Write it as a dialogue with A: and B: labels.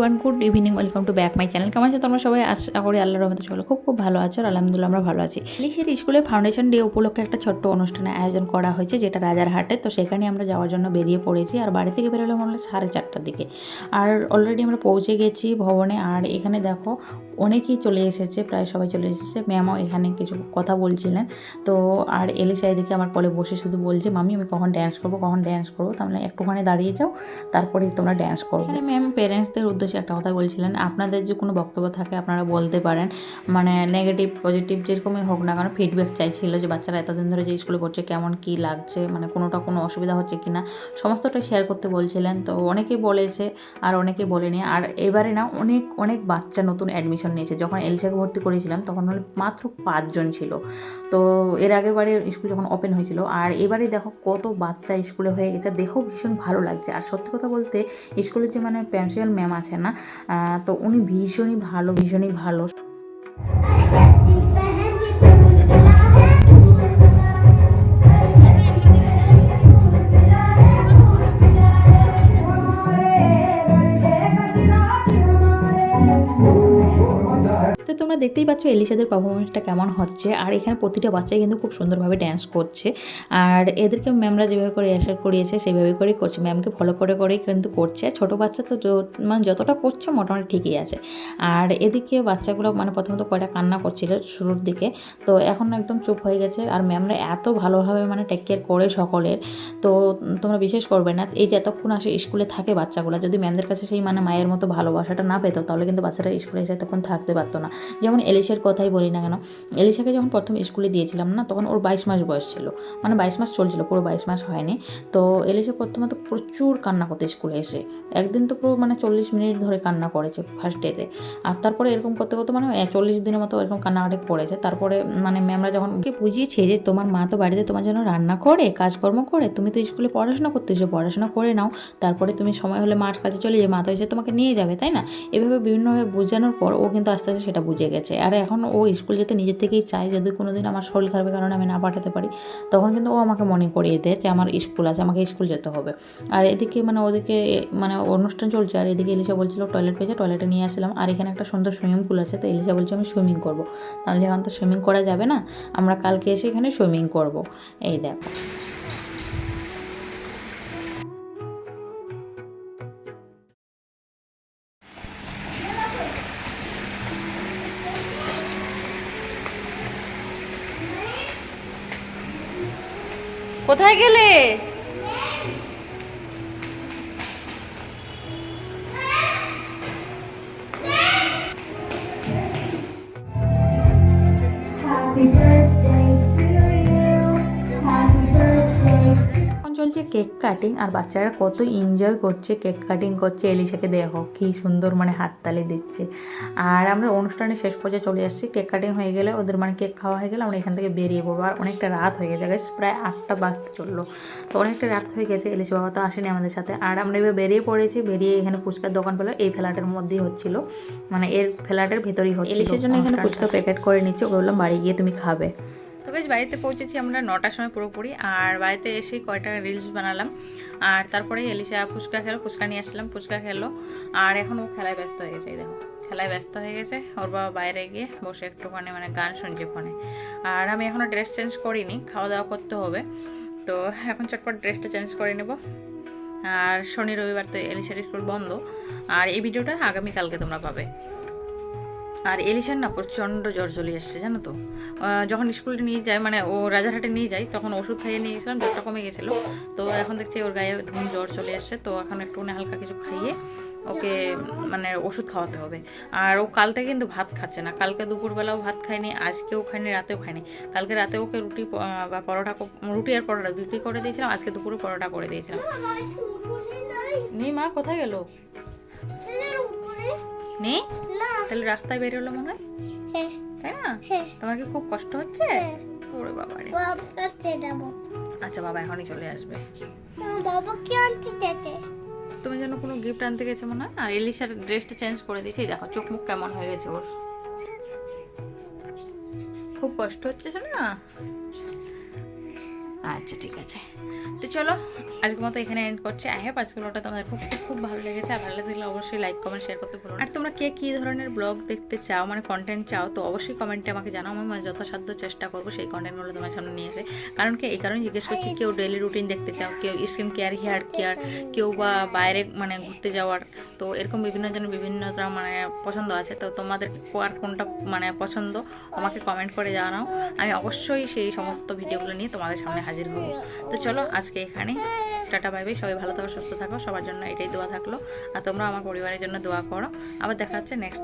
A: Everyone good evening welcome to back my channel কেমন আছে তোমরা সবাই? আশা করি আল্লাহর রহমতে সকলে খুব খুব ভালো আছো আর আলহামদুলিল্লাহ আমরা ভালো আছি। ইলিশের স্কুলে ফাউন্ডেশন ডে উপলক্ষে একটা ছোট্ট অনুষ্ঠানের আয়োজন করা হয়েছে, যেটা রাজারহাটে তো সেখানে আমরা যাওয়ার জন্য বেরিয়ে পড়েছি, আর বাড়ি থেকে বেরোলে মনে হলো সাড়ে চারটার দিকে। আর অলরেডি আমরা পৌঁছে গেছি ভবনে, আর এখানে দেখো অনেকেই চলে এসেছে, প্রায় সবাই চলে এসেছে। ম্যামও এখানে কিছু কথা বলছিলেন। তো আর এলিসা এদিকে আমার কোলে বসে শুধু বলছে মামি আমি কখন ড্যান্স করব, কখন ড্যান্স করব? তাহলে একটুখানি দাঁড়িয়ে যাও তারপরে তোমরা ড্যান্স করো ম্যাম পেরেন্টসদের উদ্দেশ্যে একটা কথা বলছিলেন, আপনাদের যে কোনো বক্তব্য থাকে আপনারা বলতে পারেন। মানে নেগেটিভ পজিটিভ যেরকমই হোক না কেন ফিডব্যাক চাইছিল যে বাচ্চারা এতদিন ধরে যে স্কুলে পড়ছে, কেমন কি লাগছে মানে কোনোটা কোনো অসুবিধা হচ্ছে কি না, সমস্তটা শেয়ার করতে বলছিলেন। তো অনেকেই বলেছে আর অনেকেই বলেনি। আর এবারে না, অনেক অনেক বাচ্চা নতুন অ্যাডমিশন নিয়েছে। যখন এলসাকে ভর্তি করেছিলাম, তখন হলে মাত্র পাঁচজন ছিল। তো এর আগের বারে স্কুল যখন ওপেন হয়েছিল, আর এবারে দেখো কত বাচ্চা স্কুলে হয়ে গেছে, দেখেও ভীষণ ভালো লাগছে। আর সত্যি কথা বলতে স্কুলের যে মানে প্রিন্সিপাল ম্যাম আছে না। তো উনি ভীষণই ভালো ভীষণই ভালো। তো তোমরা দেখতেই পাচ্ছ এলিসাদের পারফরমেন্সটা কেমন হচ্ছে। আর এখানে প্রতিটা বাচ্চাই কিন্তু খুব সুন্দরভাবে ড্যান্স করছে। আর এদেরকে ম্যামরা যেভাবে করে রেসার করিয়েছে, সেভাবে করেই করছে। ম্যামকে ফলো করে, করেই কিন্তু করছে। ছোটো বাচ্চা তো মানে যতটা করছে মোটামুটি ঠিকই আছে। আর এদিকে বাচ্চাগুলো মানে প্রথমত কয়টা কান্না করছিল শুরুর দিকে। তো এখন একদম চুপ হয়ে গেছে। আর ম্যামরা এত ভালোভাবে মানে টেক কেয়ার করে সকলের। তো তোমরা বিশেষ করবে না, এই যে এতক্ষণ আসে স্কুলে থাকে বাচ্চাগুলো, যদি ম্যামদের কাছে সেই মানে মায়ের মতো ভালোবাসাটা না পেতো, তাহলে কিন্তু বাচ্চারা স্কুলে এসে তখন থাকতে পারতো না। যেমন এলিশার কথাই বলি না কেন, এলিশাকে যখন প্রথম স্কুলে দিয়েছিলাম না, তখন ওর বাইশ মাস বয়স ছিল। মানে বাইশ মাস চলছিল, পুরো বাইশ মাস হয়নি। তো এলিশা প্রথমত প্রচুর কান্না করতে স্কুলে এসে। একদিন তো পুরো মানে চল্লিশ মিনিট ধরে কান্না করেছে ফার্স্ট ডেতে আর তারপরে এরকম করতে করতে মানে চল্লিশ দিনের মতো এরকম কান্নাকাটি পড়েছে। তারপরে মানে ম্যামরা যখন ওকে বুঝিয়েছে যে তোমার মা তো বাড়িতে তোমার জন্য রান্না করে, কাজকর্ম করে, তুমি তো স্কুলে পড়াশোনা করতেছো পড়াশোনা করে নাও। তারপরে তুমি সময় হলে মার কাছে চলে যাবে মা তো এসে তোমাকে নিয়ে যাবে, তাই না? এভাবে বিভিন্নভাবে বোঝানোর পর ও কিন্তু আস্তে আস্তে সেটা বুঝে গেছে। আর এখন ও স্কুল যেতে নিজের থেকেই চায় যদি কোনো দিন আমার শরীর খারাপের কারণে আমি না পাঠাতে পারি, তখন কিন্তু ও আমাকে মনে করিয়ে দেয় যে আমার স্কুল আছে, আমাকে স্কুল যেতে হবে। আর এদিকে মানে ওদিকে মানে অনুষ্ঠান চলছে, আর এদিকে এলিশা বলছিল টয়লেট পেয়েছে টয়লেটে নিয়ে আসলাম। আর এখানে একটা সুন্দর সুইমিং পুল আছে, তো এলিশা বলছে, আমি সুইমিং করব। তাহলে এখন তো সুইমিং করা যাবে না, আমরা কালকে এসে এখানে সুইমিং করব। এই দেখো। কোথায় গেলে
B: Happy birthday
A: চলছে কেক কাটিং আর বাচ্চারা কত এনজয় করছে কেক কাটিং করছে এলিশাকে দেখো কি সুন্দর মানে হাততালি দিচ্ছে। আর আমরা অনুষ্ঠানের শেষ পর্যায়ে চলে আসছি কেক কাটিং হয়ে গেলে ওদের মানে কেক খাওয়া হয়ে গেলে আমরা এখান থেকে বেরিয়ে পড়ব আর অনেকটা রাত হয়ে গেছে প্রায় আটটা বাজতে চলল। তো অনেকটা রাত হয়ে গেছে এলিশা বাবা তো আসেনি আমাদের সাথে। আর আমরা এবার বেরিয়ে পড়েছি বেরিয়ে এখানে ফুচকার দোকান পেল এই ফ্ল্যাটের মধ্যেই হচ্ছিল। মানে এর ফ্ল্যাটের ভেতরেই হচ্ছে এলিশার জন্য এখানে ফুচকা প্যাকেট করে নিচ্ছে বললাম বাড়ি গিয়ে তুমি খাবে। তো বেশ, বাড়িতে পৌঁছেছি আমরা নটার সময় পুরোপুরি, আর বাড়িতে এসে কয়টা রিলস বানালাম। আর তারপরে এলিশা ফুচকা খেলো, ফুচকা নিয়ে আসলাম, ফুচকা খেলো। আর এখন ও খেলায় ব্যস্ত হয়ে গেছে দেখো। খেলায় ব্যস্ত হয়ে গেছে, ওর বাবা বাইরে গিয়ে বসে একটুখানি মানে গান শুনছে ফোনে। আর আমি এখনও ড্রেস চেঞ্জ করিনি খাওয়া দাওয়া করতে হবে। তো এখন চটপট ড্রেসটা চেঞ্জ করে নেব। আর শনি রবিবার তো এলিশার স্কুল বন্ধ। আর এই ভিডিওটা আগামীকালকে তোমরা পাবে। আর এলিশার না প্রচণ্ড জ্বর চলে এসছে জানো তো যখন স্কুলে নিয়ে যায় মানে ও রাজারহাটে নিয়ে যায় তখন ওষুধ খাইয়ে নিয়ে গেছিলাম জ্বরটা কমে গেছিল তো এখন দেখছি ওর গায়ে ধুম জ্বর চলে এসছে তো এখন একটু হালকা কিছু খাইয়ে ওকে মানে ওষুধ খাওয়াতে হবে আর ও কাল থেকে কিন্তু ভাত খাচ্ছে না কালকে দুপুরবেলাও ভাত খায়নি আজকেও খায়নি রাতেও খায়নি কালকে রাতে ওকে রুটি বা পরোটা রুটি আর পরোটা দুটি করে দিয়েছিলাম আজকে দুপুরে পরোটা করে দিয়েছিলাম নেই মা কোথায় গেল নেই? তাহলে রাস্তায় বেরোলো মনে হয়?
B: হ্যাঁ।
A: তাই না? তোমার কি খুব কষ্ট হচ্ছে? ওরে বাবা রে। আচ্ছা বাবা এখনই চলে আসবে।
B: বাবা কি আনতে যেতে
A: তুমি যেন কোনো গিফট আনতে গেছো মনে হয়? আর এলিশার ড্রেসটা চেঞ্জ করে দিয়েছি। দেখো চোখ মুখ কেমন হয়ে গেছে ওর। খুব কষ্ট হচ্ছে শোনা? আচ্ছা ঠিক আছে। তো চলো আজকের মতো এখানে এন্ড করছি। আই হোপ আজকের ব্লগটা তোমাদের খুব খুব ভালো লেগেছে। আর ভালো লাগলে অবশ্যই লাইক কমেন্ট শেয়ার করতে পারো আর তোমরা কে কী ধরনের ব্লগ দেখতে চাও মানে কন্টেন্ট চাও তো অবশ্যই কমেন্টে আমাকে জানাও। আমি মানে যথাসাধ্য চেষ্টা করব সেই কন্টেন্টগুলো তোমার সামনে নিয়ে এসে। কারণ কি এই কারণে জিজ্ঞেস করছি কেউ ডেলি রুটিন দেখতে চাও কেউ স্কিন কেয়ার হেয়ার কেয়ার কেউ বা বাইরে মানে ঘুরতে যাওয়ার। তো এরকম বিভিন্ন জনের বিভিন্ন মানে পছন্দ আছে। তো তোমাদের আর কোনটা মানে পছন্দ আমাকে কমেন্ট করে জানাও। আমি অবশ্যই সেই সমস্ত ভিডিওগুলো নিয়ে তোমাদের সামনে হাজির হব। তো চলো আজকে এখানে টাটা, বাই বাই। সবাই ভালো থাকো, সুস্থ থাকো। সবার জন্য এটাই দোয়া থাকল। আর তোমরা আমার পরিবারের জন্য দোয়া করো। আবার দেখা হচ্ছে নেক্সট